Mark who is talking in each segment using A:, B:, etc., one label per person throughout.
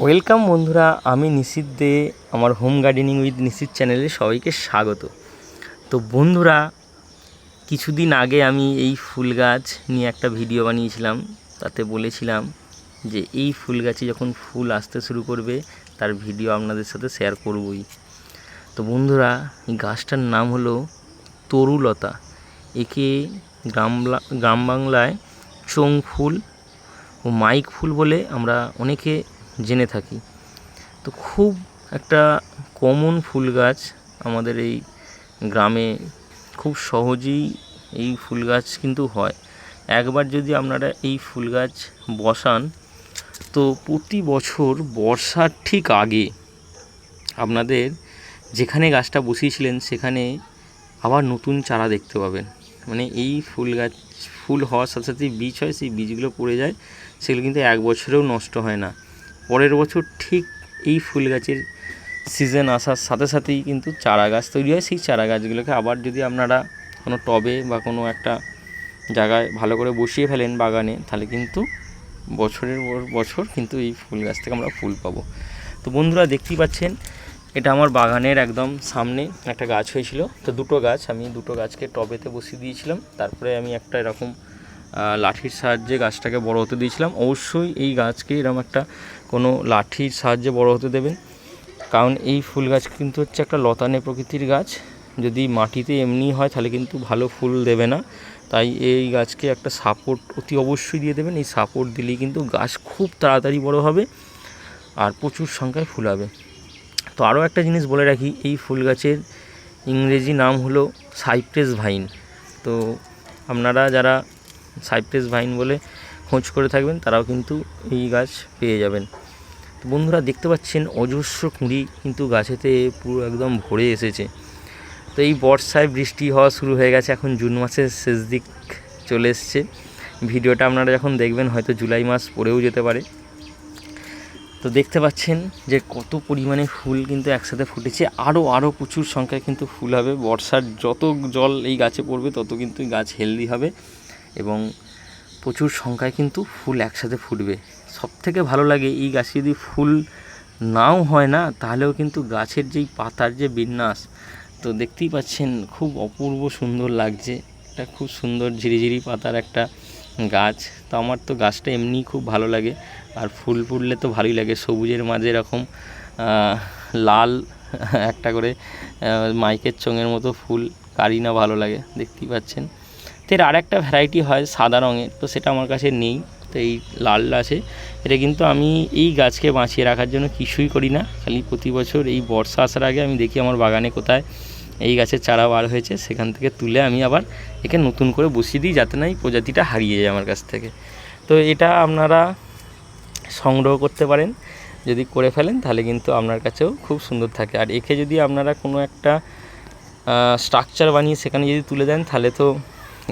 A: Welcome বন্ধুরা, আমি নিশিত দে, আমার হোম গার্ডেনিং উইথ নিশিত চ্যানেলে সবাইকে স্বাগত। তো বন্ধুরা, কিছুদিন আগে আমি এই ফুল গাছ নিয়ে একটা ভিডিও বানিয়েছিলাম, তাতে বলেছিলাম যে এই ফুল গাছে যখন ফুল আসতে শুরু করবে, তার ভিডিও আপনাদের সাথে শেয়ার করবই। তো বন্ধুরা, এই গাছটার নাম হলো তরুলতা। একে গ্রাম গ্রাম বাংলায় চোং ফুল ও মাইক ফুল বলে আমরা অনেকে জেনে থাকি। তো খুব একটা কমন ফুল গাছ আমাদের এই গ্রামে খুব সহজেই এই ফুল গাছ কিন্তু হয়। একবার যদি আপনারা এই ফুল গাছ বসান, তো প্রতি বছর বর্ষার ঠিক আগে আপনাদের যেখানে গাছটা বসিয়েছিলেন, সেখানে আবার নতুন চারা দেখতে পাবেন। মানে এই ফুল গাছ, ফুল হওয়ার সাথে সাথে বীজ হয়, সেই বীজগুলো পড়ে যায়, সেগুলো কিন্তু এক বছরেও নষ্ট হয় না। পরের বছর ঠিক এই ফুল গাছের সিজন আসার সাথে সাথেই কিন্তু চারা গাছ তৈরি হয়। সেই চারা গাছগুলোকে আবার যদি আপনারা কোনো টবে বা কোনো একটা জায়গায় ভালো করে বসিয়ে ফেলেন বাগানে, তাহলে কিন্তু বছরের পর বছর কিন্তু এই ফুল গাছ থেকে আমরা ফুল পাবো। তো বন্ধুরা দেখতেই পাচ্ছেন, এটা আমার বাগানের একদম সামনে একটা গাছ হয়েছিল। তো দুটো গাছ, আমি দুটো গাছকে টবেতে বসিয়ে দিয়েছিলাম। তারপরে আমি একটা এরকম লাঠির সাহায্যে গাছটাকে বড় হতে দিয়েছিলাম। অবশ্যই এই গাছকে এরকম একটা কোনো লাঠির সাহায্যে বড় হতে দেবেন। কারণ এই ফুল গাছ কিন্তু হচ্ছে একটা লতানে প্রকৃতির গাছ। যদি মাটিতে এমনি হয় তাহলে কিন্তু ভালো ফুল দেবে না। তাই এই গাছকে একটা সাপোর্ট অতি অবশ্যই দিয়ে দেবেন। এই সাপোর্ট দিলেই কিন্তু গাছ খুব তাড়াতাড়ি বড় হবে আর প্রচুর সংখ্যায় ফুল হবে। তো আরও একটা জিনিস বলে রাখি, এই ফুল গাছের ইংরেজি নাম হলো সাইপ্রেস ভাইন। তো আপনারা যারা সাইপ্রেস ভাইন বলে খোঁজ করে থাকবেন, তারাও কিন্তু এই গাছ পেয়ে যাবেন। তো বন্ধুরা, দেখতে পাচ্ছেন অজস্র কুঁড়ি কিন্তু গাছেতে পুরো একদম ভরে এসেছে। তো এই বর্ষায় বৃষ্টি হওয়া শুরু হয়ে গেছে, এখন জুন মাসের শেষ দিক চলে এসছে। ভিডিওটা আপনারা যখন দেখবেন, হয়তো জুলাই মাস পড়েও যেতে পারে। তো দেখতে পাচ্ছেন যে কত পরিমাণে ফুল কিন্তু একসাথে ফুটেছে আরও আরও প্রচুর সংখ্যায় কিন্তু ফুল হবে। বর্ষার যত জল এই গাছে পড়বে, তত কিন্তু গাছ হেলদি হবে। এবং প্রচুর সংখ্যায় কিন্তু ফুল একসাথে ফুটবে। সব থেকে ভালো লাগে এই গাছে যদি ফুল নাও হয় না, তাহলেও কিন্তু গাছের যেই পাতার যে বিন্যাস, তো দেখতেই পাচ্ছেন খুব অপূর্ব সুন্দর লাগছে। এটা খুব সুন্দর ঝিরিঝিরি পাতার একটা গাছ। তো আমার তো গাছটা এমনিই খুব ভালো লাগে। আর ফুল ফুটলে তো ভালোই লাগে, সবুজের মাঝে এরকম লাল একটা করে মাইকের চোঙের মতো ফুল, কারি না ভালো লাগে, দেখতেই পাচ্ছেন। তো এর আর একটা ভ্যারাইটি হয় সাদা রঙের, তো সেটা আমার কাছে নেই, তো এই লাল আছে। এটা কিন্তু আমি এই গাছকে বাঁচিয়ে রাখার জন্য কিছুই করি না, খালি প্রতি বছর এই বর্ষা আসার আগে আমি দেখি আমার বাগানে কোথায় এই গাছের চারা বার হয়েছে, সেখান থেকে তুলে আমি আবার একে নতুন করে বসিয়ে দিই যাতে না এই প্রজাতিটা হারিয়ে যায় আমার কাছ থেকে। তো এটা আপনারা সংগ্রহ করতে পারেন, যদি করে ফেলেন তাহলে কিন্তু আপনার কাছেও খুব সুন্দর থাকে। আর একে যদি আপনারা কোনো একটা স্ট্রাকচার বানিয়ে সেখানে যদি তুলে দেন তাহলে তো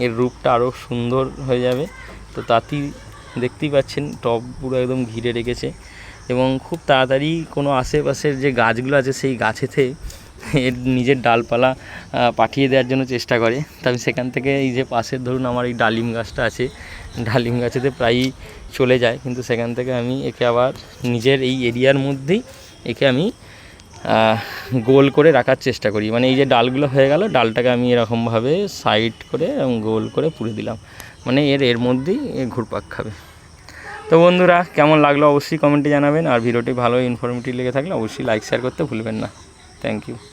A: এর রূপটা আরও সুন্দর হয়ে যাবে। তো তাতেই দেখতেই পাচ্ছেন টব পুরো একদম ঘিরে রেখেছে এবং খুব তাড়াতাড়ি কোনো আশেপাশের যে গাছগুলো আছে সেই গাছেতে এর নিজের ডালপালা পাঠিয়ে দেওয়ার জন্য চেষ্টা করে। তো আমি সেখান থেকে এই যে পাশের ধরুন আমার এই ডালিম গাছটা আছে, ডালিম গাছেতে প্রায়ই চলে যায়। কিন্তু সেখান থেকে আমি একে আবার নিজের এই এরিয়ার মধ্যেই একে আমি গোল করে রাখার চেষ্টা করি। মানে এই যে ডালগুলো হয়ে গেল, ডালটাকে আমি এরকমভাবে সাইড করে এবং গোল করে পুড়ে দিলাম। মানে এর এর মধ্যেই ঘুরপাক খাবে। তো বন্ধুরা, কেমন লাগল অবশ্যই কমেন্টে জানাবেন। আর ভিডিওটি ভালো ইনফরমেটিভ লেগে থাকলে অবশ্যই লাইক শেয়ার করতে ভুলবেন না। Thank you